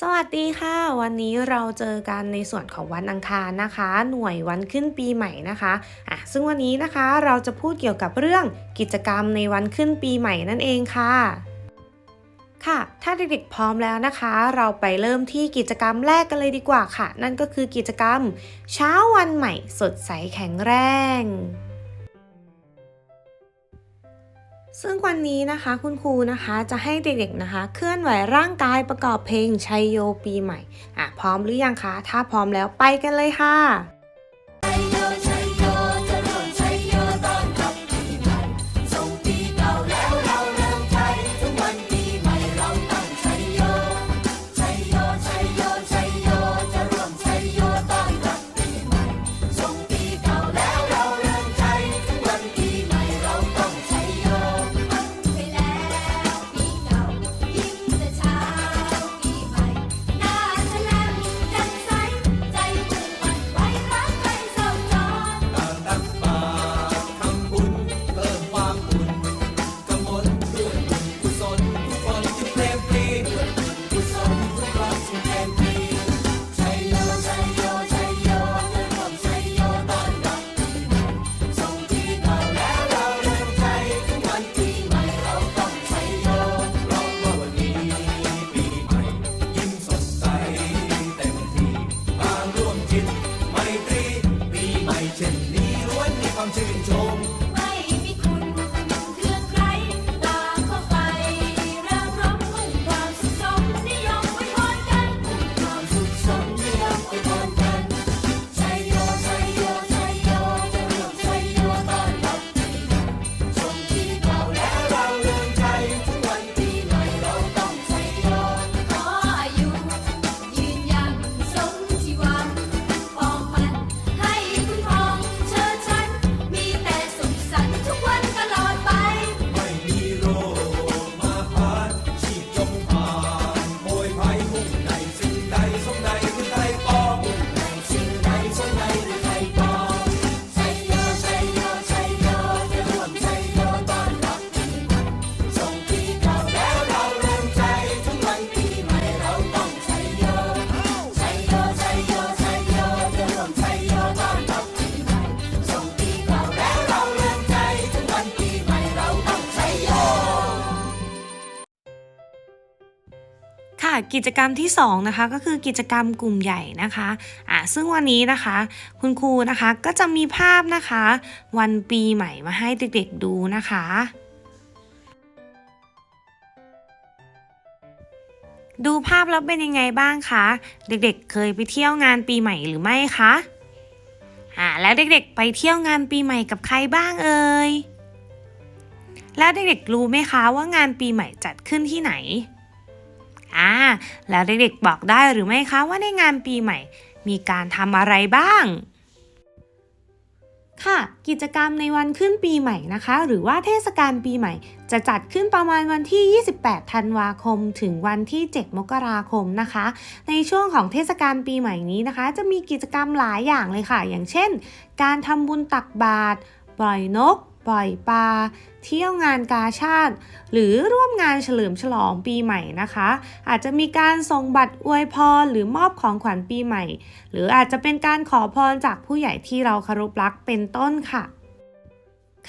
สวัสดีค่ะ วันนี้เราเจอกันในส่วนของวันอังคารนะคะ หน่วยวันขึ้นปีใหม่นะคะอะซึ่งวันนี้นะคะเราจะพูดเกี่ยวกับเรื่องกิจกรรมในวันขึ้นปีใหม่นั่นเองค่ะค่ะ ถ้าเด็กๆพร้อมแล้วนะคะ เราไปเริ่มที่กิจกรรมแรกกันเลยดีกว่าค่ะ นั่นก็คือกิจกรรม เช้าวันใหม่สดใสแข็งแรง ซึ่งวันนี้นะคะคุณครูนะคะจะให้เด็กๆนะคะ เคลื่อนไหวร่างกายประกอบเพลงชัยโยปีใหม่อะพร้อมหรือยังคะ ถ้าพร้อมแล้วไปกันเลยค่ะ กิจกรรมที่2นะคะก็คือกิจกรรมกลุ่มใหญ่นะคะอะซึ่งวันนี้นะคะคุณครูนะคะก็จะมีภาพนะคะ วันปีใหม่มาให้เด็กๆดูนะคะดูภาพแล้วเป็นยังไงบ้างคะ เด็กๆ เคยไปเที่ยวงานปีใหม่หรือไม่คะอ่าแล้วเด็กๆ ไปเที่ยวงานปีใหม่กับใครบ้างเอ่ย แล้วเด็กๆ รู้ไหมคะว่างานปีใหม่จัดขึ้นที่ไหน อ่าแล้วเด็กๆบอกได้หรือไม่คะว่าในงานปีใหม่ มีการทำอะไรบ้าง ค่ะ กิจกรรมในวันขึ้นปีใหม่นะคะ หรือว่าเทศกาลปีใหม่ จะจัดขึ้นประมาณวันที่ 28 ธันวาคม ถึงวันที่ 7 มกราคมนะคะ ในช่วงของเทศกาลปีใหม่นี้นะคะ จะมีกิจกรรมหลายอย่างเลยค่ะ อย่างเช่น การทำบุญตักบาตรปล่อยนก ปล่อยปลา เที่ยวงานกาชาติ หรือร่วมงานเฉลิมฉลองปีใหม่นะคะ อาจจะมีการส่งบัตรอวยพรหรือมอบของขวัญปีใหม่ หรืออาจจะเป็นการขอพรจากผู้ใหญ่ที่เราเคารพรักเป็นต้นค่ะ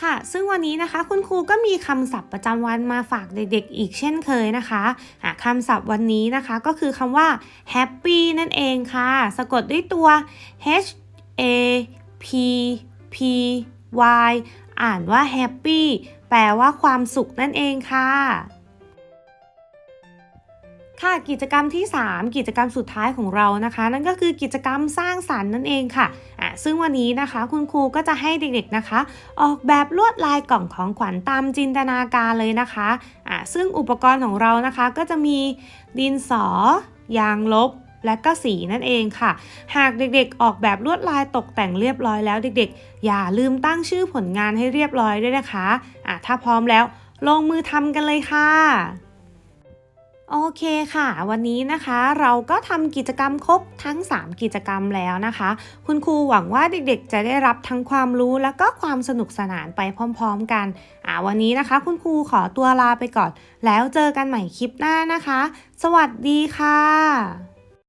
ค่ะ ซึ่งวันนี้นะคะคุณครูก็มีคำศัพท์ประจำวันมาฝากเด็กๆ อีกเช่นเคยนะคะะคำศัพท์วันนี้นะคะก็คือคำว่า happy นั่นเองค่ะ สะกดด้วยตัว h a p p y อ่านว่า happy แปลว่าความสุขนั่นเองค่ะ ค่ะกิจกรรมที่ 3 กิจกรรมสุดท้ายของเรานะคะ นั่นก็คือกิจกรรมสร้างสรรค์นั่นเองค่ะอะ ซึ่งวันนี้นะคะคุณครูก็จะให้เด็กๆนะคะ ออกแบบลวดลายกล่องของขวัญตามจินตนาการเลยนะคะอะซึ่งอุปกรณ์ของเรานะคะก็จะมีดินสอยางลบ และก็สีนั่นเองค่ะ หากเด็กๆ ออกแบบลวดลายตกแต่งเรียบร้อยแล้วเด็กๆ อย่าลืมตั้งชื่อผลงานให้เรียบร้อยด้วยนะคะอะถ้าพร้อมแล้วลงมือทำกันเลยค่ะโอเคค่ะ วันนี้นะคะเราก็ทำกิจกรรมครบทั้ง 3 กิจกรรมแล้วนะคะ คุณครูหวังว่าเด็กๆ จะได้รับทั้งความรู้แล้วก็ความสนุกสนานไปพร้อมๆกันอ่าวันนี้นะคะ คุณครูขอตัวลาไปก่อน แล้วเจอกันใหม่คลิปหน้านะคะ สวัสดีค่ะ